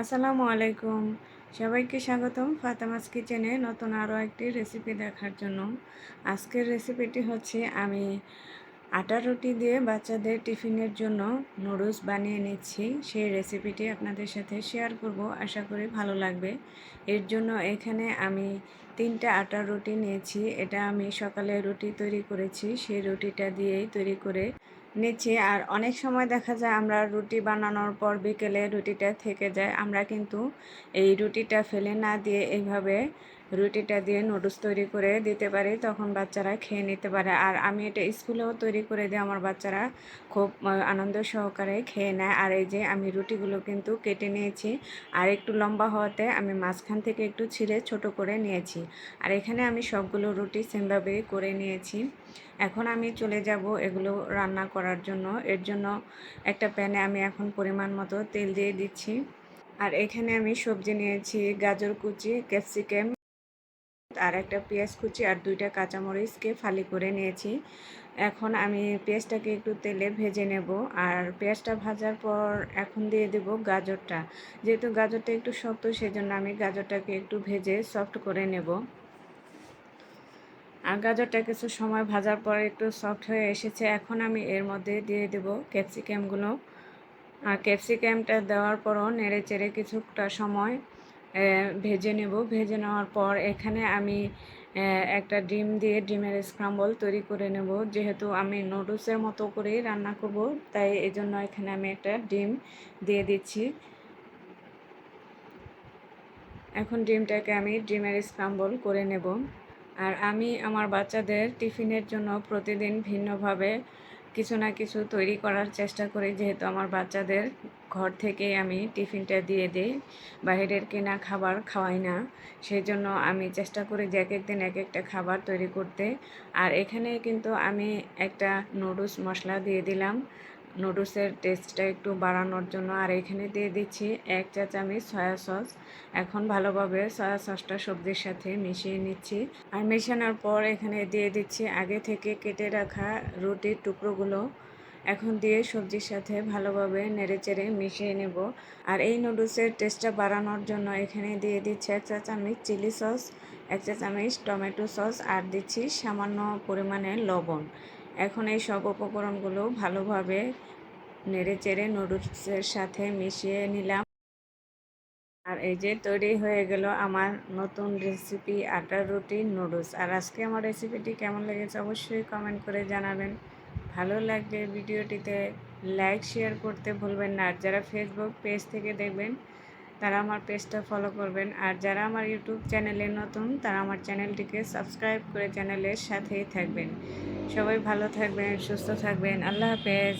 আসসালামু আলাইকুম। সবাইকে স্বাগতম ফাতেমাস কিচেনে নতুন আরও একটি রেসিপি দেখার জন্য। আজকের রেসিপিটি হচ্ছে, আমি আটা রুটি দিয়ে বাচ্চাদের টিফিনের জন্য নুডলস বানিয়ে নিচ্ছি। সেই রেসিপিটি আপনাদের সাথে শেয়ার করব, আশা করি ভালো লাগবে। এর জন্য এখানে আমি তিনটা আটা রুটি নিয়েছি। এটা আমি সকালে রুটি তৈরি করেছি। সেই রুটিটা দিয়েই তৈরি করে নিচ্ছি। আর অনেক সময় দেখা যায় আমরা রুটি বানানোর পর বিকেলে রুটিটা থেকে যায়। আমরা কিন্তু এই রুটিটা ফেলে না দিয়ে এইভাবে রুটিটা দিয়ে নুডলস তৈরি করে দিতে পারি, তখন বাচ্চারা খেয়ে নিতে পারে। আর আমি এটা স্কুলেও তৈরি করে দিই আমার বাচ্চারা খুব আনন্দ সহকারে খেয়ে নেয়। আর এই যে আমি রুটিগুলো কিন্তু কেটে নিয়েছি, আর একটু লম্বা হওয়াতে আমি মাঝখান থেকে একটু ছিঁড়ে ছোট করে নিয়েছি। আর এখানে আমি সবগুলো রুটি সেমভাবে করে নিয়েছি। এখন আমি চলে যাব এগুলো রান্না করার জন্য। এর জন্য একটা প্যানে আমি এখন পরিমাণ মতো তেল দিয়ে দিচ্ছি। আর এখানে আমি সবজি নিয়েছি, গাজর কুচি, ক্যাপসিকাম। আর একটা পেঁয়াজ কুচি আর দুইটা কাঁচামরিচকে ফালি করে নিয়েছি। এখন আমি পেঁয়াজটাকে একটু তেলে ভেজে নেব আর পেঁয়াজটা ভাজার পর এখন দিয়ে দেব গাজরটা। যেহেতু গাজরটা একটু শক্ত, সেজন্য আমি গাজরটাকে একটু ভেজে সফট করে নেব। আর গাজরটা কিছু সময় ভাজার পর একটু সফট হয়ে এসেছে। এখন আমি এর মধ্যে দিয়ে দেব ক্যাপসিকামগুলো আর ক্যাপসিকামটা দেওয়ার পরও নেড়ে চেড়ে কিছুটা সময় ভেজে নেব। ভেজে নেওয়ার পর এখানে আমি একটা ডিম দিয়ে ডিমের স্ক্রাম্বল তৈরি করে নেব। যেহেতু আমি নুডলসের মতো করেই রান্না করব, তাই এই জন্য এখানে আমি একটা ডিম দিয়ে দিচ্ছি। এখন ডিমটাকে আমি ডিমের স্ক্রাম্বল করে নেব। আর আমি আমার বাচ্চাদের টিফিনের জন্য প্রতিদিন ভিন্নভাবে কিছু না কিছু তৈরি করার চেষ্টা করি, যেহেতু আমার বাচ্চাদের ঘর থেকে আমি টিফিনটা দিয়ে দিই। বাইরের কেনা খাবার খাওয়াই না সেই জন্য আমি চেষ্টা করি যে এক একদিন এক একটা খাবার তৈরি করতে। আর এখানে কিন্তু আমি একটা নুডলস মশলা দিয়ে দিলাম। নুডলসের টেস্টটা একটু বাড়ানোর জন্য। আর এখানে দিয়ে দিচ্ছি এক চা চামচ সয়া সস এখন ভালোভাবে সয়া সসটা সবজির সাথে মিশিয়ে নিচ্ছি। আর মেশানোর পর এখানে দিয়ে দিচ্ছি আগে থেকে কেটে রাখা রুটির টুকরোগুলো। এখন দিয়ে সবজির সাথে ভালোভাবে নেড়েচেড়ে মিশিয়ে নেব। আর এই নুডলসের টেস্টটা বাড়ানোর জন্য এখানে দিয়ে দিচ্ছি এক চা চামচ চিলি সস এক চা চামচ টমেটো সস আর দিচ্ছি সামান্য পরিমাণে লবণ। এখন এই সব উপকরণগুলো ভালোভাবে নেড়ে চেড়ে নুডলসের সাথে মিশিয়ে নিলাম। আর এই যে তৈরি হয়ে গেল আমার নতুন রেসিপি আটার রুটি নুডলস আর আজকে আমার রেসিপিটি কেমন লেগেছে অবশ্যই কমেন্ট করে জানাবেন। ভালো লাগলে ভিডিওটিতে লাইক শেয়ার করতে ভুলবেন না। আর যারা ফেসবুক পেজ থেকে দেখবেন তারা আমার পেজটা ফলো করবেন। আর যারা আমার ইউটিউব চ্যানেলে নতুন, তারা আমার চ্যানেলটিকে সাবস্ক্রাইব করে চ্যানেলের সাথেই থাকবেন। সবাই ভালো থাকবেন, সুস্থ থাকবেন। আল্লাহ হাফেজ।